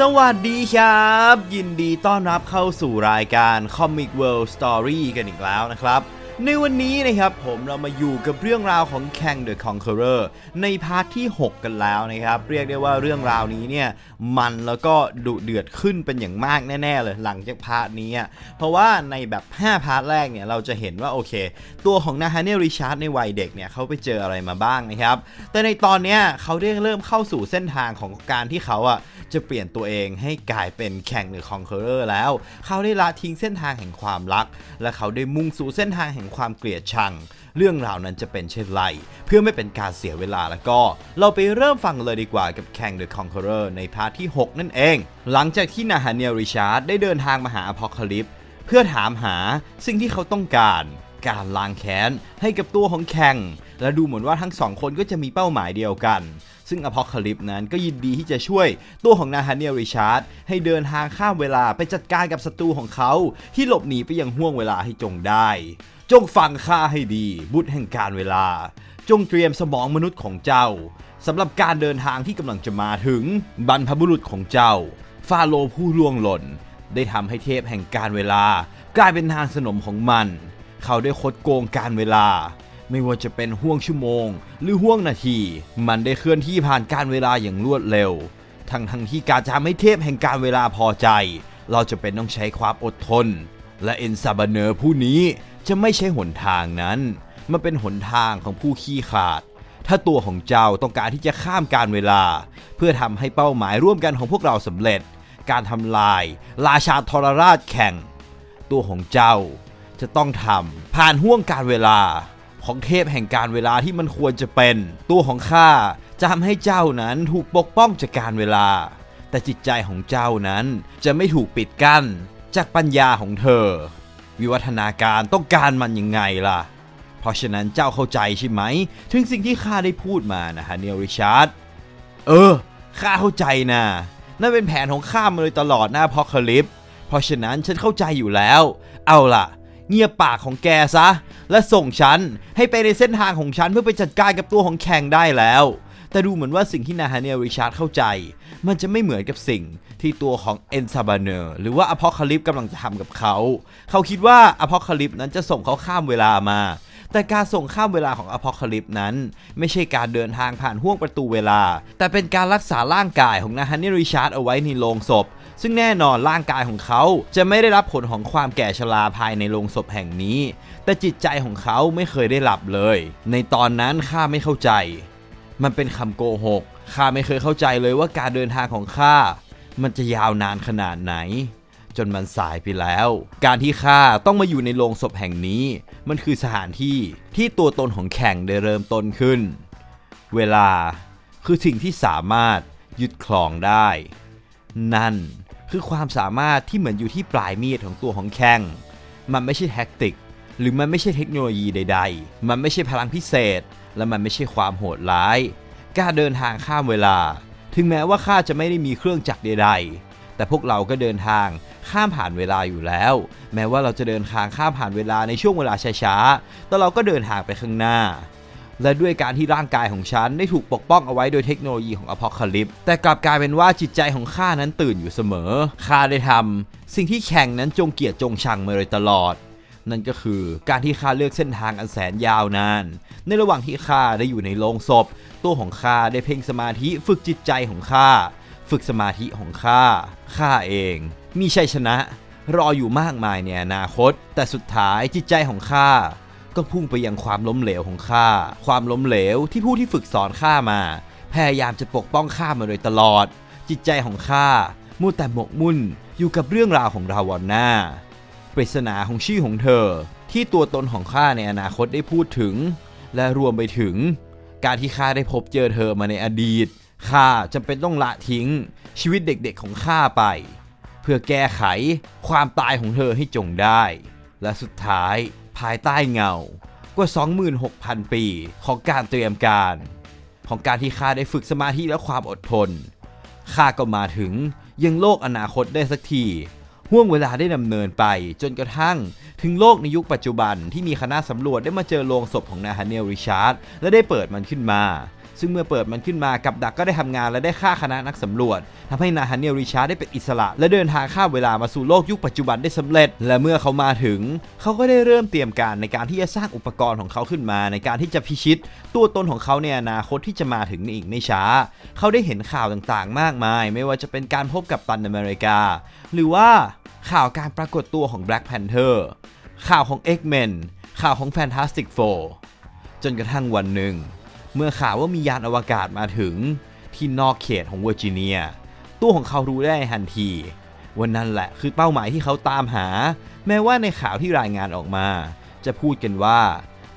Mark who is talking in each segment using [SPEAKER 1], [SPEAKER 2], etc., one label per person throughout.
[SPEAKER 1] สวัสดีครับ ยินดีต้อนรับเข้าสู่รายการ Comic World Story กันอีกแล้วนะครับ ในวันนี้นะครับผมเรามาอยู่กับเรื่องราวของ Kang the Conqueror ในพาร์ทที่ 6 กันแล้วนะครับ เรียกได้ว่าเรื่องราวนี้เนี่ยมันแล้วก็ดุเดือดขึ้นเป็นอย่างมากแน่ ๆ เลยหลังจากพาร์ทนี้ เพราะว่าในแบบ 5 พาร์ทแรกเนี่ยเราจะเห็นว่าโอเค ตัวของนาฮาเนลริชาร์ดในวัยเด็กเนี่ยเขาไปเจออะไรมาบ้างนะครับ แต่ในตอนเนี้ยเขาได้เริ่มเข้าสู่เส้นทางของการที่เขาอะ จะเปลี่ยนตัวเองให้กลายเป็นแข่งหรือคอนเคอร์แล้ว เขาได้ละทิ้งเส้นทางแห่งความรัก และเขาได้มุ่งสู่เส้นทางแห่งความเกลียดชัง เรื่องราวนั้นจะเป็นเช่นไร เพื่อไม่เป็นการเสียเวลาแล้วก็ เราไปเริ่มฟังเลยดีกว่ากับแข่ง The Conqueror ในพาร์ทที่ 6 นั่นเอง หลังจากที่นาฮาเนียลริชาร์ดได้เดินทางมาหาอพอลคาลิปเพื่อถามหาสิ่งที่เขาต้องการ การล้างแค้นให้กับตัวของแข่ง และดูเหมือนว่าทั้งสองคนก็จะมีเป้าหมายเดียวกัน ซึ่งอพอลคลิปนั้นก็ยินดีที่จะช่วยตัวของนาฮาเนียลริชาร์ดให้เดินทางข้ามเวลาไปจัดการกับศัตรูของเขาที่หลบหนีไปยังห่วงเวลาให้จงได้ จงฟังข้าให้ดี บุตรแห่งการเวลา จงเตรียมสมองมนุษย์ของเจ้าสำหรับการเดินทางที่กำลังจะมาถึงบรรพบุรุษของเจ้า ฟาโรห์ผู้ล่วงหล่น ได้ทำให้เทพแห่งการเวลา กลายเป็นทางสนมของมัน เขาได้คดโกงการเวลา ไม่ว่าจะเป็นห่วงชั่วโมง หรือห่วงนาที มันได้เคลื่อนที่ผ่านการเวลาอย่างรวดเร็ว ทั้งทั้งที่การจะทำให้เทพแห่งการเวลาพอใจ เราจะเป็นต้องใช้ความอดทน และเอ็นซาบเนอร์ผู้นี้จะไม่ใช่หนทางนั้น มันเป็นหนทางของผู้ขี้ขาด ถ้าตัวของเจ้าต้องการที่จะข้ามการเวลา เพื่อทำให้เป้าหมายร่วมกันของพวกเราสำเร็จ การทำลาย ราชาทรราชแข่ง ตัวของเจ้าจะต้องทำผ่านห่วงการเวลา ของเทพแห่งการเวลาที่มันควรจะเป็น ตัวของข้าจะทำให้เจ้านั้นถูกปกป้องจากการเวลา แต่จิตใจของเจ้านั้นจะไม่ถูกปิดกั้นจากปัญญาของเธอ วิวัฒนาการต้องการมันยังไงล่ะ เพราะฉะนั้นเจ้าเข้าใจใช่ไหม ถึงสิ่งที่ข้าได้พูดมานะฮะเนลริชาร์ดเออข้าเข้าใจนะนั่นเป็นแผนของข้ามาเลยตลอดหน้าพอคลิป เพราะฉะนั้นฉันเข้าใจอยู่แล้ว เอาล่ะ เงียบปากของแกซะ และส่งฉันให้ไปในเส้นทางของฉันเพื่อไปจัดการกับตัวของแข่งได้แล้ว แต่ดูเหมือนว่าสิ่งที่นาฮาเนียลริชาร์ดเข้าใจ มันจะไม่เหมือนกับสิ่งที่ตัวของเอนซาบาเนอร์หรือว่าอพอลคลิปกำลังจะทำกับเขา เขาคิดว่าอพอลคลิปนั้นจะส่งเขาข้ามเวลามาแต่การส่งข้ามเวลาของอพอลคลิปนั้น ไม่ใช่การเดินทางผ่านห่วงประตูเวลา แต่เป็นการรักษาร่างกายของนาฮานิริชาร์ดเอาไว้ในโลงศพ ซึ่งแน่นอนร่างกายของเขาจะไม่ได้รับผลของความแก่ชราภายในโลงศพแห่งนี้ แต่จิตใจของเขาไม่เคยได้หลับเลย ในตอนนั้นข้าไม่เข้าใจ มันเป็นคำโกหกข้าไม่เคยเข้าใจเลยว่าการเดินทางของข้ามันจะยาวนานขนาดไหน จนมันสายไปแล้ว การที่ข้าต้องมาอยู่ในโรงศพแห่งนี้ มันคือสถานที่ที่ตัวตนของแข่งได้เริ่มต้นขึ้น เวลาคือสิ่งที่สามารถยึดครองได้ นั่น คือความสามารถที่เหมือนอยู่ที่ปลายมีดของตัวของแข่งมันไม่ใช่แท็กติก หรือมันไม่ใช่เทคโนโลยีใด ๆ มันไม่ใช่พลังพิเศษ และมันไม่ใช่ความโหดร้ายการเดินทางข้ามเวลา ถึงแม้ว่าข้าจะไม่ได้มีเครื่องจักรใดๆ แต่พวกเราก็เดินทางข้ามผ่านเวลาอยู่แล้ว แม้ว่าเราจะเดินทางข้ามผ่านเวลาในช่วงเวลาช้าๆ แต่เราก็เดินทางไปข้างหน้า และด้วยการที่ร่างกายของฉันได้ถูกปกป้องเอาไว้โดยเทคโนโลยีของอพอคาลิปแต่กลับกลายเป็นว่าจิตใจของข้านั้นตื่นอยู่เสมอข้าได้ทำสิ่งที่แข่งนั้นจงเกียดจงชังมาโดยตลอด นั่นก็คือการที่ข้าเลือกเส้นทางอันแสนยาวนาน ในระหว่างที่ข้าได้อยู่ในโรงศพ ตัวของข้าได้เพ่งสมาธิฝึกจิตใจของข้าฝึกสมาธิของข้าข้าเอง มีชัยชนะ รออยู่มากมายในอนาคต แต่สุดท้ายจิตใจของข้า ก็พุ่งไปยังความล้มเหลวของข้า ความล้มเหลวที่ผู้ที่ฝึกสอนข้ามา พยายามจะปกป้องข้ามาโดยตลอด จิตใจของข้ามัวแต่หมกมุ่นอยู่กับเรื่องราวของราวอนนาปริศนาของชื่อของเธอ ที่ตัวตนของข้าในอนาคตได้พูดถึง และรวมไปถึง การที่ข้าได้พบเจอเธอมาในอดีตข้าจำเป็นต้องละทิ้ง ชีวิตเด็กๆของข้าไป เพื่อแก้ไขความตายของเธอให้จงได้ และสุดท้าย ภายใต้เงากว่า 26,000 ปีของการเตรียมการ ของการที่ข้าได้ฝึกสมาธิและความอดทนข้าก็มาถึงยังโลกอนาคตได้สักทีห่วงเวลาได้ดำเนินไป จนกระทั่ง ถึงโลกในยุคปัจจุบันที่มีคณะสำรวจได้มาเจอโลงศพของนาฮาเนลริชาร์ดและได้เปิดมันขึ้นมา ซึ่งเมื่อเปิดมันขึ้นมากับดักก็ได้ทำงานและได้ฆ่าคณะนักสำรวจทำให้นาธาเนียลริชาร์ดได้เป็นอิสระ และเดินทางข้ามเวลามาสู่โลกยุคปัจจุบันได้สำเร็จ และเมื่อเขามาถึง เขาก็ได้เริ่มเตรียมการในการที่จะสร้างอุปกรณ์ของเขาขึ้นมา ในการที่จะพิชิต ตัวตนของเขาในอนาคตที่จะมาถึงในอีกไม่ช้า เขาได้เห็นข่าวต่างๆ มากมาย ไม่ว่าจะเป็นการพบกับตันอเมริกา หรือว่าข่าวการปรากฏตัวของ Black Panther ข่าวของ X-Men ข่าวของ Fantastic Four จนกระทั่งวันหนึ่ง เมื่อข่าวว่ามียานอวกาศมาถึงที่นอกเขตของเวอร์จิเนีย ตัวของเขารู้ได้ทันทีว่านั่นแหละคือเป้าหมายที่เขาตามหา แม้ว่าในข่าวที่รายงานออกมา จะพูดกันว่า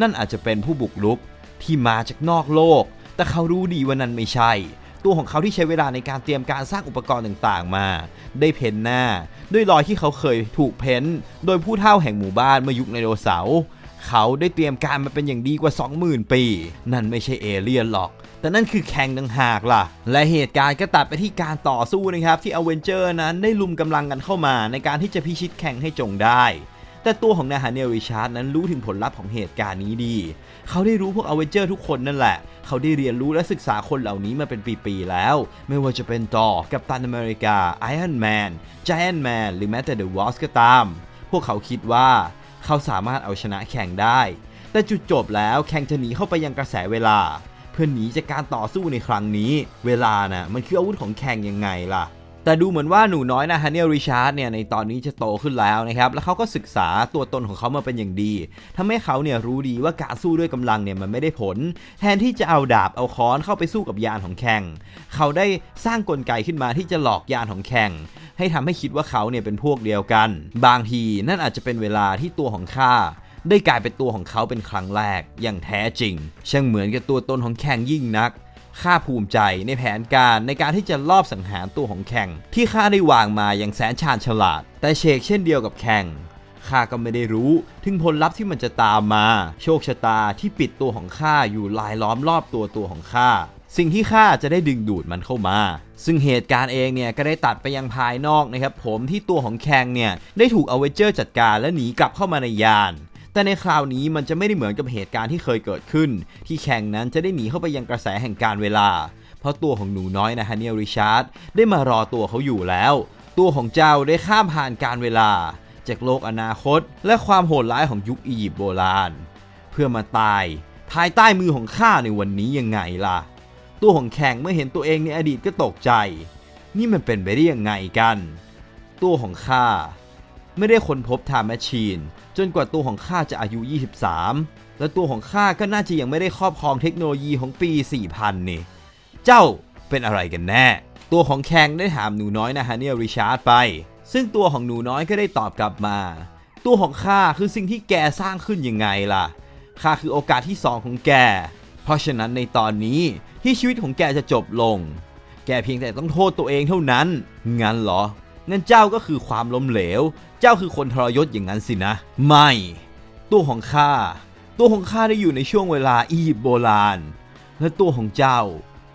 [SPEAKER 1] นั่นอาจจะเป็นผู้บุกรุกที่มาจากนอกโลก แต่เขารู้ดีว่านั่นไม่ใช่ ตัวของเขาที่ใช้เวลาในการเตรียมการสร้างอุปกรณ์ต่างๆมา ได้เพ้นหน้า ด้วยรอยที่เขาเคยถูกเพ้น โดยผู้เฒ่าแห่งหมู่บ้านเมื่อยุคไดโนเสาร์ เขาได้เตรียมการมาเป็นอย่างดีกว่า 20,000 ปี นั่นไม่ใช่เอเลี่ยนหรอก แต่นั่นคือแข่งดังหากล่ะ และเหตุการณ์ก็ตัดไปที่การต่อสู้นะครับ ที่อเวนเจอร์นั้นได้ลุมกำลังกันเข้ามาในการที่จะพิชิตแข่งให้จงได้แต่ตัวของนาฮาเนลริชาร์ดนั้นรู้ถึงผลลัพธ์ของเหตุการณ์นี้ดี เขาได้รู้พวกอเวนเจอร์ทุกคนนั่นแหละ เขาได้เรียนรู้และศึกษาคนเหล่านี้มาเป็นปีๆแล้ว ไม่ว่าจะเป็นตอกับตันอเมริกาไอ o n นแมน g จแอนแมนหรือแม้แต่เดอะวอสก็ตาม พวกเขาคิดว่า เขาสามารถเอาชนะแข่งได้ แต่จุดจบแล้วแข่งจะหนีเข้าไปยังกระแสเวลา เพื่อหนีจากการต่อสู้ในครั้งนี้ เวลานะ่ะมันคืออาวุธของแข่งยังไงล่ะแต่ดูเหมือนว่าหนูน้อยนะฮันเนีลริชาร์ดเนี่ยในตอนนี้จะโตขึ้นแล้วนะครับ แล้วเขาก็ศึกษาตัวตนของเขามาเป็นอย่างดีทำให้เขาเนี่ยรู้ดีว่าการสู้ด้วยกำลังเนี่ยมันไม่ได้ผล แทนที่จะเอาดาบเอาค้อนเข้าไปสู้กับยานของแข่ง เขาได้สร้างกลไกขึ้นมาที่จะหลอกยานของแข่ง ให้ทำให้คิดว่าเขาเนี่ยเป็นพวกเดียวกัน บางทีนั่นอาจจะเป็นเวลาที่ตัวของข้าได้กลายเป็นตัวของเขาเป็นครั้งแรกอย่างแท้จริง ช่างเหมือนกับตัวตนของแข่งยิ่งนักข้าภูมิใจในแผนการในการที่จะลอบสังหารตัวของแข่งที่ข้าได้วางมาอย่างแสนชาญฉลาด แต่เชกเช่นเดียวกับแข่งข้าก็ไม่ได้รู้ ถึงผลลัพธ์ที่มันจะตามมา โชคชะตาที่ปิดตัวของข้าอยู่ลายล้อมรอบตัวตัวของข้า สิ่งที่ข้าจะได้ดึงดูดมันเข้ามา ซึ่งเหตุการณ์เองเนี่ยก็ได้ตัดไปยังภายนอกนะครับผมที่ตัวของแขงเนี่ยได้ถูกอเวเจอร์จัดการและหนีกลับเข้ามาในยานแต่ในคราวนี้มันจะไม่ได้เหมือนกับเหตุการณ์ที่เคยเกิดขึ้น ที่แข่งนั้นจะได้หนีเข้าไปยังกระแสแห่งการเวลา เพราะตัวของหนูน้อยนะฮันเนียริชาร์ดได้มารอตัวเขาอยู่แล้ว ตัวของเจ้าได้ข้ามผ่านการเวลา จากโลกอนาคต และความโหดร้ายของยุคอียิปต์โบราณ เพื่อมาตายภายใต้มือของข้าในวันนี้ยังไงล่ะ ตัวของแข่งเมื่อเห็นตัวเองในอดีตก็ตกใจ นี่มันเป็นไปได้ยังไงกัน ตัวของข้าไม่ได้ค้นพบไทม์แมชชีน จนกว่าตัวของข้าจะอายุ 23 และตัวของข้าก็น่าจะยังไม่ได้ครอบครองเทคโนโลยีของปี 4000 นี่ เจ้าเป็นอะไรกันแน่ ตัวของแคงได้ถามหนูน้อยนะฮะเนี่ยริชาร์ดไป ซึ่งตัวของหนูน้อยก็ได้ตอบกลับมา ตัวของข้าคือสิ่งที่แกสร้างขึ้นยังไงล่ะข้าคือโอกาสที่สองของแก เพราะฉะนั้นในตอนนี้ที่ชีวิตของแกจะจบลง แกเพียงแต่ต้องโทษตัวเองเท่านั้น งั้นเหรองั้นเจ้าก็คือความล้มเหลว เจ้าคือคนทรยศอย่างนั้นสินะ ไม่ ตัวของข้า ตัวของข้าได้อยู่ในช่วงเวลาอียิปต์โบราณ และตัวของเจ้า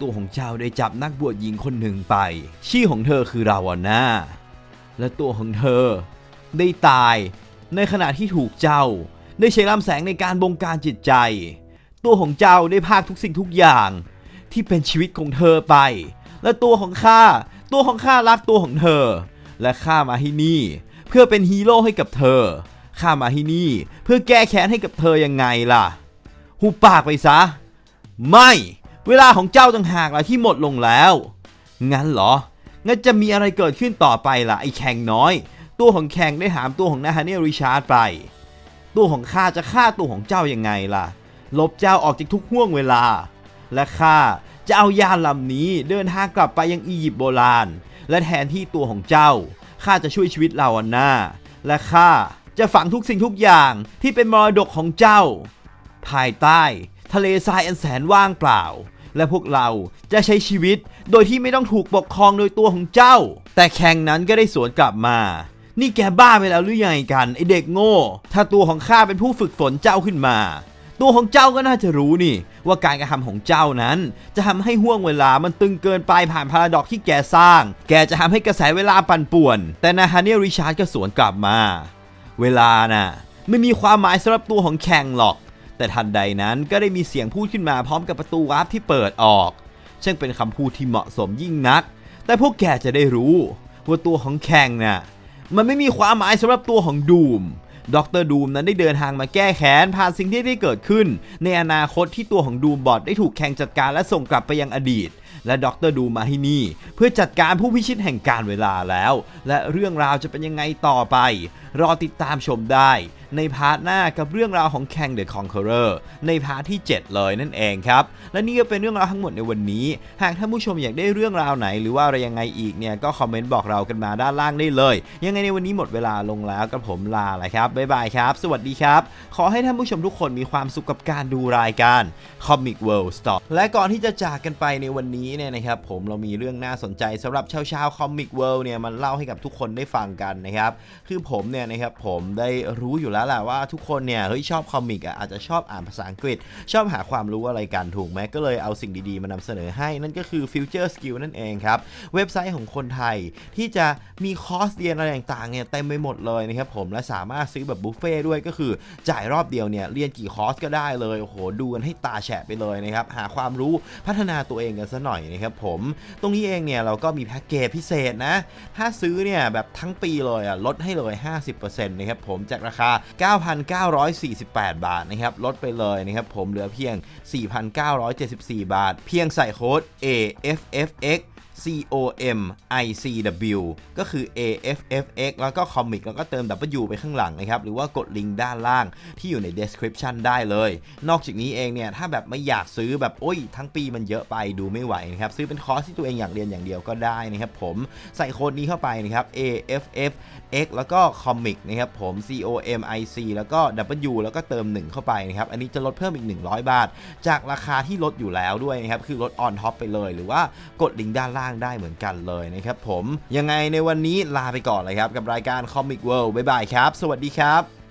[SPEAKER 1] ตัวของเจ้าได้จับนักบวชหญิงคนหนึ่งไป ชื่อของเธอคือราวาน่า และตัวของเธอ ได้ตายในขณะที่ถูกเจ้า ได้ใช้ลำแสงในการบงการจิตใจ ตัวของเจ้าได้พากทุกสิ่งทุกอย่าง ที่เป็นชีวิตของเธอไป และตัวของข้าตัวของข้ารักตัวของเธอ และข้ามาที่นี่ เพื่อเป็นฮีโร่ให้กับเธอข้ามาที่นี่ เพื่อแก้แค้นให้กับเธอยังไงล่ะหูปากไปซะ ไม่ เวลาของเจ้าต่างหากล่ะที่หมดลงแล้ว งั้นเหรอ งั้นจะมีอะไรเกิดขึ้นต่อไปล่ะไอ้แข่งน้อย ตัวของแข่งได้ถามตัวของนาฮาเนีริชาร์ดไป ตัวของข้าจะฆ่าตัวของเจ้ายังไงล่ะ ลบเจ้าออกจากทุกห่วงเวลา และข้าจะเอายานลำนี้เดินทางกลับไปยังอียิปต์โบราณ และแทนที่ตัวของเจ้าข้าจะช่วยชีวิตเราอันหน้า และข้าจะฝังทุกสิ่งทุกอย่างที่เป็นมรดกของเจ้า ภายใต้ ทะเลทรายอันแสนว่างเปล่า และพวกเราจะใช้ชีวิตโดยที่ไม่ต้องถูกปกครองโดยตัวของเจ้า แต่แข่งนั้นก็ได้สวนกลับมา นี่แกบ้าไปแล้วหรือยังไงกันไอเด็กโง่ ถ้าตัวของข้าเป็นผู้ฝึกฝนเจ้าขึ้นมา ตัวของเจ้าก็น่าจะรู้นี่ ว่าการกระทำของเจ้านั้น จะทำให้ห่วงเวลามันตึงเกินไปผ่านพาราดอกที่แกสร้าง แกจะทำให้กระแสเวลาปั่นป่วน แต่นาฮาเนียริชาร์ดก็สวนกลับมา เวลาน่ะไม่มีความหมายสำหรับตัวของแข่งหรอก แต่ทันใดนั้นก็ได้มีเสียงพูดขึ้นมาพร้อมกับประตูวาร์ปที่เปิดออกช่งเป็นคำพูดที่เหมาะสมยิ่งนัก แต่พวกแกจะได้รู้ ว่าตัวของแข่งน่ะมันไม่มีความหมายสำหรับตัวของดูม ดรดูมนั้นได้เดินทางมาแก้แค้นผ่านสิ่งที่ได้เกิดขึ้น ในอนาคตที่ตัวของดูมบอดได้ถูกแข่งจัดการและส่งกลับไปยังอดีต และดรดูมมาที่นี่ เพื่อจัดการผู้พิชิตแห่งการเวลาแล้ว และเรื่องราวจะเป็นยังไงต่อไป รอติดตามชมได้ ในพาร์ทหน้ากับเรื่องราวของแข่ง The Conqueror ในพาร์ทที่ 7 เลยนั่นเองครับ และนี่ก็เป็นเรื่องราวทั้งหมดในวันนี้ หากท่านผู้ชมอยากได้เรื่องราวไหน หรือว่าอะไรยังไงอีกเนี่ยก็คอมเมนต์บอกเรากันมาด้านล่างได้เลย ยังไงในวันนี้หมดเวลาลงแล้วกับผมลาแล้วครับบ๊ายบายครับ สวัสดีครับ ขอให้ท่านผู้ชมทุกคนมีความสุขกับการดูรายการ Comic World Store และก่อนที่จะจากกันไปในวันนี้เนี่ยนะครับผมเรามีเรื่องน่าสนใจสำหรับชาวชาว Comic World เนี่ยมันเล่าให้กับทุกคนได้ฟังกันนะครับคือผมเนี่ยนะครับผมได้รู้อยู่แล้วแหละว่าทุกคนเนี่ยเฮ้ยชอบคอมิกอะอาจจะชอบอ่านภาษาอังกฤษ ชอบหาความรู้อะไรกันถูกไหมก็เลยเอาสิ่งดีๆ มานำเสนอให้นั่นก็คือ Future Skill นั่นเองครับ เว็บไซต์ของคนไทยที่จะมีคอร์สเรียนอะไรต่างๆเนี่ยเต็มไปหมดเลยนะครับผมและสามารถซื้อแบบบุฟเฟ่ด้วยก็คือจ่ายรอบเดียวเนี่ยเรียนกี่คอร์สก็ได้เลยโอ้โหดูกันให้ตาแฉะไปเลยนะครับหาความรู้พัฒนาตัวเองกันซะหน่อยนะครับผมตรงนี้เองเนี่ยเราก็มีแพ็กเกจพิเศษนะถ้าซื้อเนี่ยแบบทั้งปีเลยอะลดให้เลย 50%นะครับผมจากราคา9,948 บาทนะครับลดไปเลยนะครับผมเหลือเพียง 4,974 บาท เพียงใส่โค้ด AFFX COM ICW ก็คือ AFFX แล้วก็คอมิกแล้วก็เติม W ไปข้างหลังนะครับ หรือว่ากดลิงก์ด้านล่างที่อยู่ใน description ได้เลย นอกจากนี้เองเนี่ย ถ้าแบบไม่อยากซื้อแบบโอ้ย ทั้งปีมันเยอะไปดูไม่ไหวนะครับ ซื้อเป็นคอร์สที่ตัวเองอยากเรียนอย่างเดียวก็ได้นะครับผมใส่โค้ดนี้เข้าไปนะครับ AFFX แล้วก็คอมิกนะครับผม COMIC แล้วก็ W แล้วก็เติม 1 เข้าไปนะครับอันนี้จะลดเพิ่มอีก 100 บาท จากราคาที่ลดอยู่แล้วด้วยนะครับคือลดออนท็อปไปเลย หรือว่ากดลิงก์ด้านล่างได้เหมือนกันเลยนะครับผมยังไงในวันนี้ลาไปก่อนเลยครับกับรายการ Comic World บ๊ายบายครับ สวัสดีครับ